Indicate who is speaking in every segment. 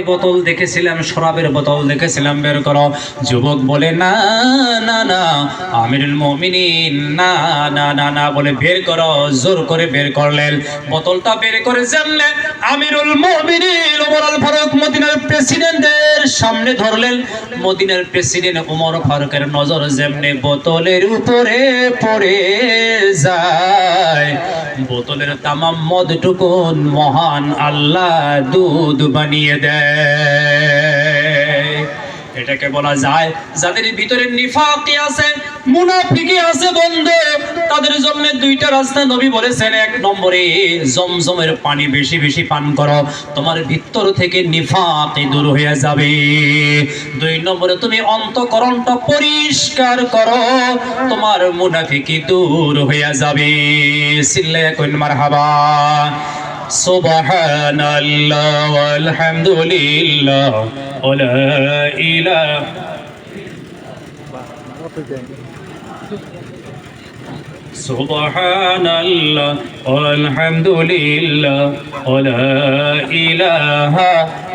Speaker 1: বোতল দেখেছিলাম, শরাবের বোতল দেখেছিলাম, বের করো। যুবক বলে, না না না, আমিরুল মমিনিন, না না না না, বলে বের করো, জোর করে বের করলেন। বোতলটা বের করে জানলে আমিরুল মমিনিন, ওমর ফারুক মদিনার প্রেসিডেন্টের সামনে ধরলেন মদিনার প্রেসিডেন্ট উমর ফারুকের নজর যেমনি বোতলের উপরে পড়ে যায়। বোতলের তামাম মদটুকুন মহান আল্লাহ দুধ বানিয়ে দেয়। এটাকে বলা যায় যাদের ভিতরে নিফাকি আছে, মুনাফিকি আছে বন্ধু, তাদের জন্য দুইটা রাস্তা নবী বলেছেন, এক নম্বরে জমজমের পানি বেশি বেশি পান করো, তোমার ভিতর থেকে নিফাক দূর হয়ে যাবে। দুই নম্বরে তুমি অন্তকরণটা পরিষ্কার করো, তোমার মুনাফিকি দূর হয়ে যাবে। সিল্লে কইন মারহাবা। সুবহানাল্লাহ আলহামদুলিল্লাহ ولا إله سبحان الله والحمد لله ولا إله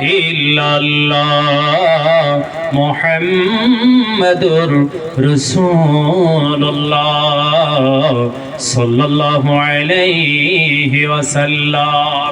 Speaker 1: إلا الله محمد رسول الله صلى الله عليه وسلم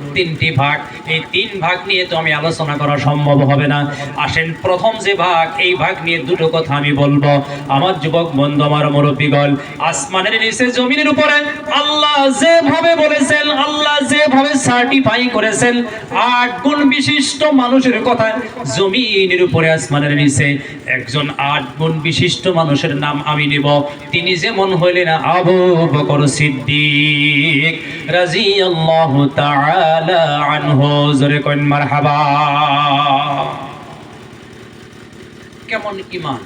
Speaker 1: তিনটি ভাগ। এই তিন ভাগ নিয়ে তো আমি আলোচনা করা সম্ভব হবে না। আসেন, প্রথম যে ভাগ, এই ভাগ নিয়ে দুটো কথা আমি বলব। আমার যুবক বন্ধু, আমার মুরব্বীগণ, আসমানের নিচে, জমিনের উপরে আল্লাহ যেভাবে বলেছেন, আল্লাহ যেভাবে সার্টিফাই করেছেন, আট গুণ বিশিষ্ট মানুষের কথা জমিনের উপরে, আসমানের নিচে। একজন আট গুণ বিশিষ্ট মানুষের নাম আমি নিব। তিনি যেমন হইলেন আবু বকর সিদ্দিক রাজিয়াল্লাহু তাআলা আনহু, জোরে কইন মারহাবা। কেমন ইমান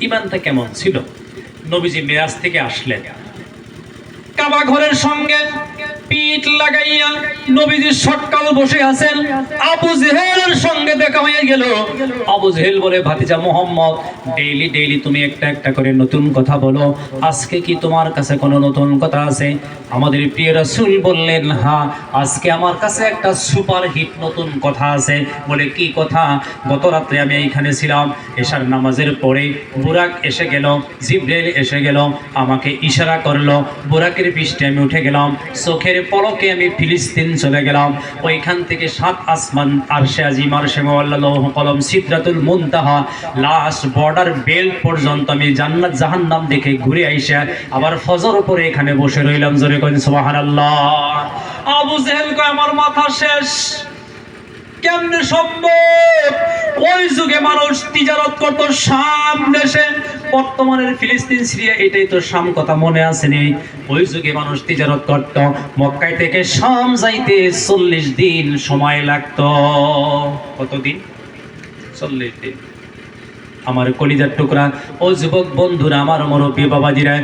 Speaker 1: ইমানটা কেমন ছিল? নবীজি মেরাজ থেকে আসলেন। কাবা ঘরের সঙ্গে পিঠ লাগাইয়া নবীজি সটকাল বসে আছেন। আবু জেহেলের সঙ্গে দেখা হয়ে গেল। আবু জেহেল বলে, ভাতিজা মোহাম্মদ ডেইলি ডেইলি তুমি একটা একটা করে নতুন কথা বলো। আজকে কি তোমার কাছে কোনো নতুন কথা আছে? আমাদের প্রিয় রাসূল বললেন হ্যাঁ আজকে আমার কাছে একটা সুপার হিট নতুন কথা আছে। বলে, কি কথা? গত রাত্রে আমি এইখানে ছিলাম, এশার নামাজের পরে বুরাক এসে গেল, জিব্রাইল এসে গেল, আমাকে ইশারা করল। বুরাকের পৃষ্ঠে আমি উঠে গেলাম চোখের পলকে আমি ফিলিস্তিন চলে গেলাম। ওইখান থেকে সাত আসমান আরশে মোয়াল্লা লৌহ কলম সিদ্রাতুল মুনতাহা লাস্ট বর্ডার বেল্ট পর্যন্ত আমি জান্নাত, জাহান্নাম দেখে ঘুরে আইসা আবার ফজর উপরে এখানে বসে রইলাম। জোরে কইন, সুবহানাল্লাহ। আবু জেহেল আমার মাথা শেষ। কেমনে সম্ভব? ওই যুগে মানুষ তিজারত করত শাম দেশে। বর্তমানের ফিলিস্তিন, সিরিয়া, এটাই তো শাম কথা, মনে আসেনি ওই যুগে মানুষ তিজারত করত, মক্কায় থেকে শাম যাইতে চল্লিশ দিন সময় লাগতো। কতদিন? চল্লিশ দিন। আমার কলিজার টুকরা, ও যুবক বন্ধুরা, আমার মুরব্বী বাবাজিরা,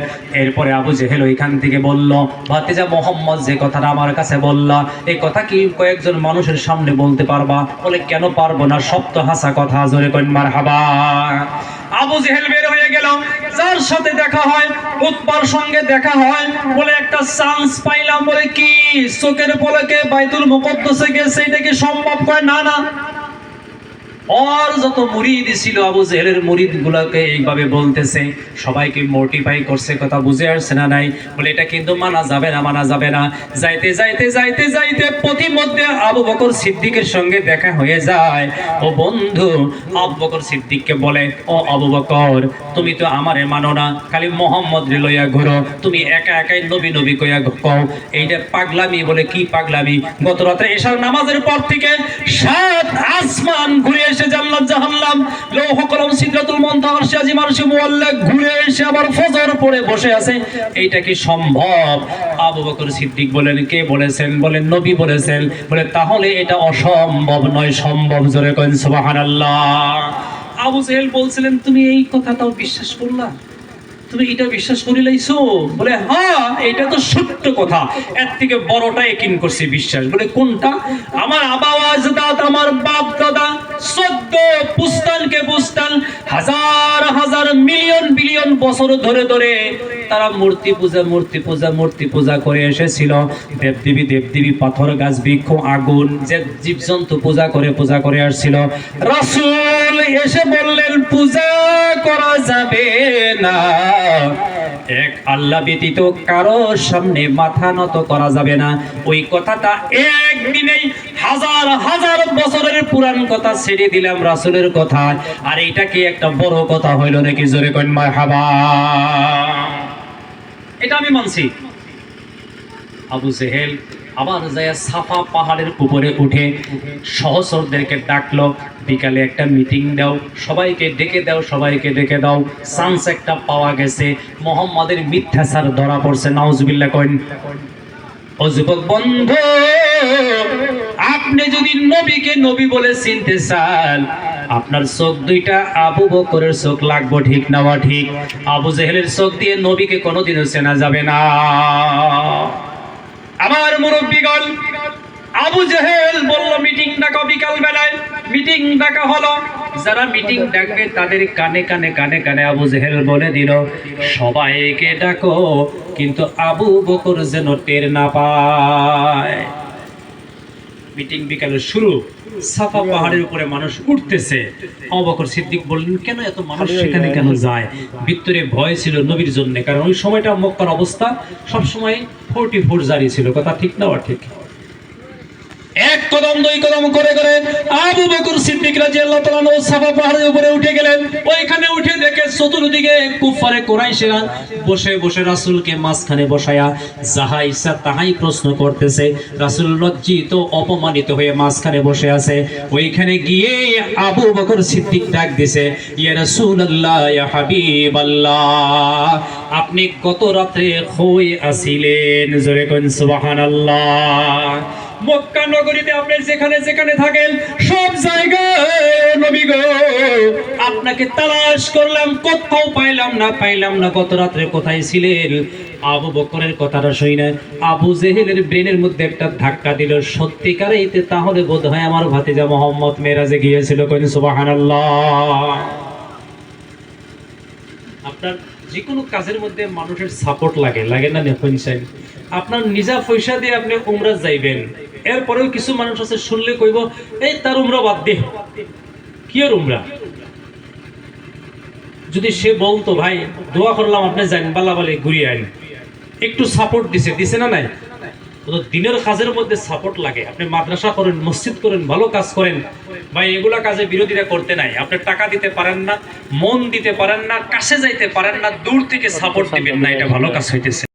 Speaker 1: এরপরে আবু জেহেল ওইখান থেকে বলল, ভাতিজা মোহাম্মদ যে কথাটা আমার কাছে বলল এই কথা কি কয়েকজন মানুষের সামনে বলতে পারবা? বলে, কেন পারব না সপ্ত হাসা কথা, জোরে কন্যার হাবা আবু জেহেল বের হয়ে গেল, যার সাথে দেখা হয়, উৎপার সঙ্গে দেখা হয়। বলে, একটা চান্স পাইলাম। বলে, কি? চোখের পলকে বাইতুল মুকদ্দসে গেছে এটা কি সম্ভব? কয়, না না। ওর যত মুরিদ ছিল, আবু জেহেলের মুরিদ গুলাকে এইভাবে বলতেছে, সবাইকে মোটিফাই করছে, কথা বুঝে আসছে না নাই? বলে, এটা কিন্তু মানা যাবে না, মানা যাবে না। যাইতে যাইতে যাইতে যাইতে প্রতিমধ্যে আবু বকর সিদ্দিকের সঙ্গে দেখা হয়ে যায়। ও বন্ধু, আবু বকর সিদ্দিককে বলে, ও আবু বকর, তুমি তো আমারে মানো না, খালি মোহাম্মদ লইয়া ঘুরো, তুমি একা একাই নবী নবী কইয়া কও এইটা পাগলামি বলে কি পাগলামি? গত রাতে নামাজের পর থেকে সাত আসমান ঘুরে এসে জান্নাত জাহান্নাম। লৌহ কলম, সিদরাতুল মুনতাহা আরশে আজিম আরশে মুআল্লা ঘুরে এসে আবার ফজর পড়ে বসে আছে। এইটা কি সম্ভব? আবু বকর সিদ্দিক বলেন, কে বলেছেন? বলেন, নবী বলেছেন। বলে, তাহলে এটা অসম্ভব নয়, সম্ভব জোরে কইন, সুবহানাল্লাহ। আবু জেহেল বলছিলেন, তুমি এই কথাটাও বিশ্বাস করলা? তুমি এটা বিশ্বাস করি লাইছো? বলে হ্যাঁ এটা তো সত্য কথা। এর থেকে বড়টা একিন করছি বিশ্বাস। বলে, কোনটা? আমার আবাওয়াজ দাদ, আমার বাপ দাদা চোদ্দ পুস্তানকে পুস্তান, হাজার হাজার, মিলিয়ন, বিলিয়ন বছর ধরে ধরে তারা মূর্তি পূজা মূর্তি পূজা মূর্তি পূজা করে এসেছিল। দেবদেবী দেবদেবী, পাথর, গাছ, বৃক্ষ, আগুন, যে জীবজন্তু পূজা করে পূজা করে আসছিল। রাসূল এসে বললেন, পূজা করা যাবে না। এক আল্লাহ ব্যতীত কারোর সামনে মাথা নত করা যাবে না। ওই কথাটা একদিনেই হাজার হাজার বছরের পুরান কথা ছেড়ে দিলাম রাসুলের কথা আর এটা কি একটা বড় কথা হইল নাকি? জোরে কন মারহাবা। এটা আমি মানছি। আবু জেহেল আবার যায় সাফা পাহাড়ের উপরে উঠে সহসরদেরকে ডাকলো, বিকালে একটা মিটিং দাও, সবাইকে ডেকে দাও, সবাইকে ডেকে দাও। চান্স একটা পাওয়া গেছে। মোহাম্মদের মিথ্যাচার ধরা পড়ছে। নাউজুবিল্লাহ কইন। ও বন্ধু, আপনি যদি নবীকে নবী বলে চিনতে চান, আপনার চোখ দুইটা আবু বকরের চোখ লাগবো ঠিক না বা ঠিক? আবু জেহেলের চোখ দিয়ে নবীকে কোনোদিনও চেনা যাবে না। আমার মুরব্বীগণ আবু জেহেল বলল মিটিং ডাকা বিকাল বেলায় মিটিং ডাকা হলো। যারা মিটিং ডাকবে তাদের কানে কানে কানে কানে আবু জেহেল বলে দিল সবাইকে ডাকো কিন্তু আবু বকর যেন টের না পায়। মিটিং বিকালের শুরু সাফা পাহাড়ের উপরে মানুষ উঠতেছে। অবকর সিদ্দিক বললেন কেন এত মানুষ সেখানে কেন যায়? ভিতরে ভয় ছিল নবীর জন্য কারণ ওই সময়টা মক্কার অবস্থা সব সময় ফোরটি ফোর জারি ছিল। কথা ঠিক না বা ঠিক? এক কদম, দুই কদম করে করে আবু বকর সিদ্দিক রাদিয়াল্লাহু তাআলা আনহু সাফা পাহাড়ের উপরে উঠে গেলেন। ওইখানে উঠে দেখে চতুর্দিকে কুফারে কুরাইশেরা বসে বসে রাসূলকে মাঝখানে বসায়া যাহা ইচ্ছা তাহাই প্রশ্ন করতেছে। রাসূল লজ্জিত, অপমানিত হয়ে মাঝখানে বসে আছে। ওইখানে গিয়ে আবু বকর সিদ্দিক ডাক দিছে, ইয়া রাসূলুল্লাহ, ইয়া হাবিবাল্লাহ, আপনি গত রাত্রে হই আসিলেন? জোরে কোন সুবহানাল্লাহ। মক্কা নগরীতে আপনি যেখানে যেখানে থাকেন, সব জায়গায়, নবী গো, আপনাকে তালাশ করলাম, কোথাও পাইলাম না পাইলাম না, গত রাত্রে কোথায় ছিলেন? আবু বকরের কথাটা শুই না আবু জেহেলের ব্রেনের মধ্যে একটা ধাক্কা দিল। সত্যিকারেইতে তাহলে বোধ হয় আমার ভাতিজা মোহাম্মদ মেরাজে গিয়েছিল কইন সুবহানাল্লাহ। আপনার যে কোনো কাজের মধ্যে মানুষের সাপোর্ট লাগে লাগে না সাহেব আপনার নিজা পয়সা দিয়ে আপনি উমরা যাইবেন। এরপরেও কিছু মানুষ আছে, শুনলে কইব, এই তার উমরা বাদ দে। কি আর উমরা? যদি সে বলতো, ভাই, দোয়া করলাম আপনি যান, বালা বালে ঘুরিয়ে আইন একটু সাপোর্ট দিছে দিছে না নাই? তো দিনের কাজের মধ্যে সাপোর্ট লাগে। আপনি মাদ্রাসা করেন, মসজিদ করেন, ভালো কাজ করেন। ভাই, এগুলা কাজে বিরোধীরা করতে নাই। আপনি টাকা দিতে পারেন না, মন দিতে পারেন না, কাছে যাইতে পারেন না, দূর থেকে সাপোর্ট দিবেন না। এটা ভালো কাজ হইতেছে।